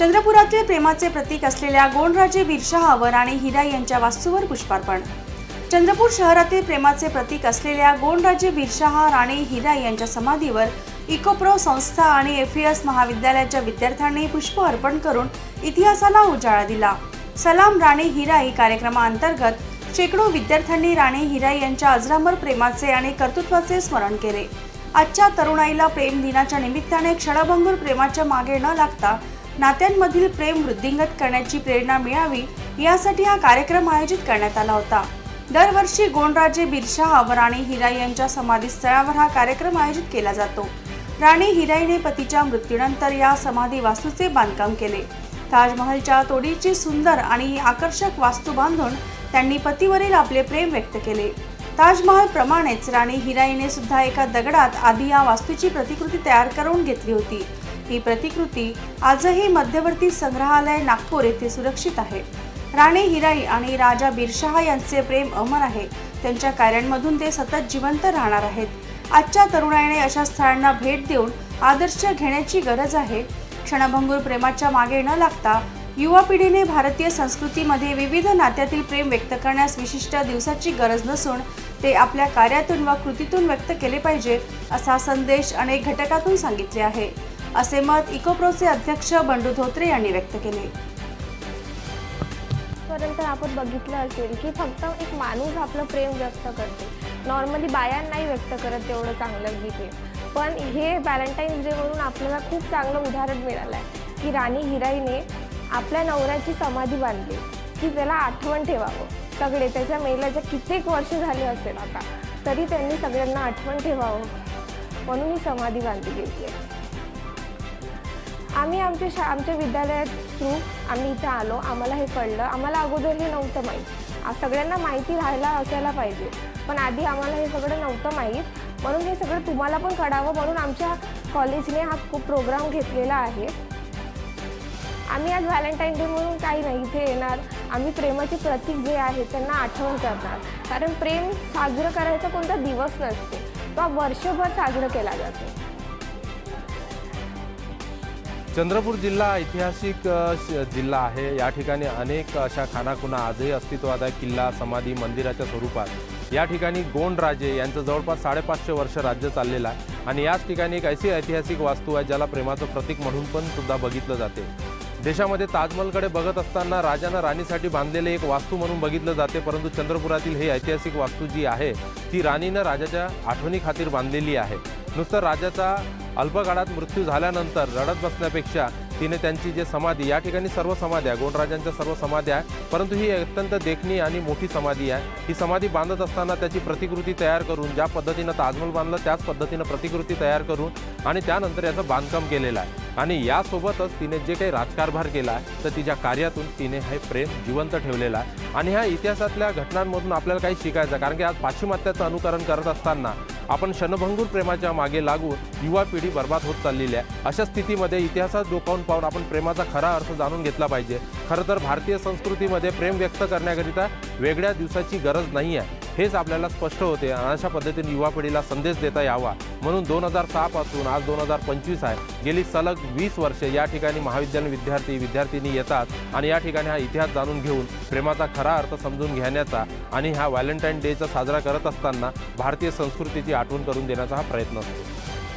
चंद्रपुरातील प्रेमाचे प्रतीक असलेल्या गोंडराजे बिरशहावर आणि हिरा यांच्या वास्तूवर पुष्पार्पण. चंद्रपूर शहरातील प्रेमाचे प्रतीक असलेल्या गोंडराजे बिरशहा राणे हिरा यांच्या समाधीवर इकोप्रो संस्था आणि एफईएस महाविद्यालयाच्या विद्यार्थ्यांनी पुष्प अर्पण करून इतिहासाला उजाळा दिला. सलाम राणे हिराई कार्यक्रमाअंतर्गत शेकडो विद्यार्थ्यांनी राणे हिराई यांच्या अजरामर प्रेमाचे आणि कर्तृत्वाचे स्मरण केले. आजच्या तरुणाईला प्रेम दिनाच्या निमित्ताने क्षणभंगूर प्रेमाच्या मागे न लागता नात्यांमधील प्रेम वृद्धिंगत करण्याची प्रेरणा मिळावी यासाठी हा कार्यक्रम आयोजित करण्यात आला होता. दरवर्षी गोंडराजे बिरशाह व राणी हिराई यांच्या समाधीस्थळावर हा कार्यक्रम आयोजित केला जातो. राणी हिराईने पतीच्या मृत्यूनंतर या समाधी वास्तूचे बांधकाम केले. ताजमहलच्या तोडीची सुंदर आणि आकर्षक वास्तू बांधून त्यांनी पतीवरील आपले प्रेम व्यक्त केले. ताजमहल प्रमाणेच राणी हिराईने सुद्धा एका दगडात आधी या वास्तूची प्रतिकृती तयार करून घेतली होती. ही प्रतिकृती आजही मध्यवर्ती संग्रहालय नागपूर येथे सुरक्षित आहे. राणी हिराई आणि राजा बिरशहा यांचे प्रेम अमर आहे. त्यांच्या कार्यांमधून ते सतत जिवंत राहणार आहेत. आजच्या तरुणाईने अशा स्थळांना भेट देऊन आदर्श घेण्याची गरज आहे. क्षणभंगूर प्रेमाच्या मागे न लागता युवा पिढीने भारतीय संस्कृतीमध्ये विविध नात्यातील प्रेम व्यक्त करण्यास विशिष्ट दिवसाची गरज नसून ते आपल्या कार्यातून व कृतीतून व्यक्त केले पाहिजे असा संदेश अनेक घटकातून सांगितले आहे. असे मत इकोप्रोचे अध्यक्ष बंडू धोत्रे यांनी व्यक्त केले. पर्यंत आपण बघितलं असेल की फक्त एक माणूस आपलं प्रेम व्यक्त करते. नॉर्मली बाया नाही व्यक्त करत तेवढं चांगलं की पण हे व्हॅलेंटाईन्स डे म्हणून आपल्याला खूप चांगलं उदाहरण मिळालं आहे की राणी हिराईने आपल्या नवऱ्याची समाधी बांधली. की त्याला आठवण ठेवावं. सगळे त्याच्या मेल्याच्या कित्येक वर्ष झाले असेल आता. तरी त्यांनी सगळ्यांना आठवण ठेवावं म्हणून ही समाधी बांधली गेली आहे. आम्ही आमच्या शा आमच्या विद्यालयात थ्रू आम्ही इथं आलो आम्हाला हे कळलं. आम्हाला अगोदर हे नव्हतं माहीत. सगळ्यांना माहिती राहायला असायला पाहिजे. पण आधी आम्हाला हे सगळं नव्हतं माहीत. म्हणून हे सगळं तुम्हाला पण कळावं म्हणून आमच्या कॉलेजने हा खूप प्रोग्राम घेतलेला आहे. आम्ही आज व्हॅलेंटाईन डे म्हणून काही नाही इथे येणार. आम्ही प्रेमाचे प्रतीक जे आहे त्यांना आठवण करणार. कारण प्रेम साजरं करायचा कोणता दिवस नसते. तो वर्षभर साजरं केला जातो. चंद्रपूर जिल्हा ऐतिहासिक जिल्हा आहे. या ठिकाणी अनेक अशा खानाखुना आजही अस्तित्वात आहे किल्ला समाधी मंदिराच्या स्वरूपात. या ठिकाणी गोंड राजे यांचं जवळपास साडेपाचशे वर्ष राज्य चाललेलं आहे. आणि याच ठिकाणी एक अशी ऐतिहासिक वास्तू आहे ज्याला प्रेमाचं प्रतीक म्हणून पण सुद्धा बघितलं जाते. देशामध्ये ताजमहलकडे बघत असताना राजानं राणीसाठी बांधलेले एक वास्तू म्हणून बघितलं जाते परंतु चंद्रपुरातील ही ऐतिहासिक वास्तू जी आहे ती राणीनं राजाच्या आठवणी खातीर बांधलेली आहे. नुसतं राजाचा अल्पकाळात मृत्यू झाल्यानंतर रडत बसण्यापेक्षा तिने त्यांची जे समाधी या ठिकाणी सर्व समाध्या गोंडराजांच्या सर्व समाध्या आहे परंतु ही अत्यंत देखणी आणि मोठी समाधी आहे ही समाधी बांधत असताना त्याची प्रतिकृती तयार करून ज्या पद्धतीनं ताजमहल बांधलं त्याच पद्धतीनं प्रतिकृती तयार करून आणि त्यानंतर याचं बांधकाम केलेलं आहे आणि यासोबतच तिने जे काही राजकारभार केला आहे तर तिच्या कार्यातून तिने हे प्रेम जिवंत ठेवलेलं आहे आणि ह्या इतिहासातल्या घटनांमधून आपल्याला काही शिकायचं आहे. कारण की आज पाश्चिमात्याचं अनुकरण करत असताना आपण क्षणभंगूर प्रेमाच्या मागे लागून युवा पिढी बर्बाद होत चाललेली आहे. अशा स्थितीमध्ये इतिहासात डोकावून पाहून आपण प्रेमाचा खरा अर्थ जाणून घेतला पाहिजे. खरं तर भारतीय संस्कृतीमध्ये प्रेम व्यक्त करण्याकरिता वेगळ्या दिवसाची गरज नाही आहे. हेच आपल्याला स्पष्ट होते. आणि अशा पद्धतीने युवा पिढीला संदेश देता यावा. म्हणून दोन हजार सहापासून आज दोन हजार पंचवीस आहे. गेली सलग वीस वर्षे या ठिकाणी महाविद्यालयीन विद्यार्थी विद्यार्थिनी येतात आणि या ठिकाणी हा इतिहास जाणून घेऊन प्रेमाचा खरा अर्थ समजून घेण्याचा आणि हा व्हॅलेंटाईन डेचा साजरा करत असताना भारतीय संस्कृतीची आठवण करून देण्याचा हा प्रयत्न असतो.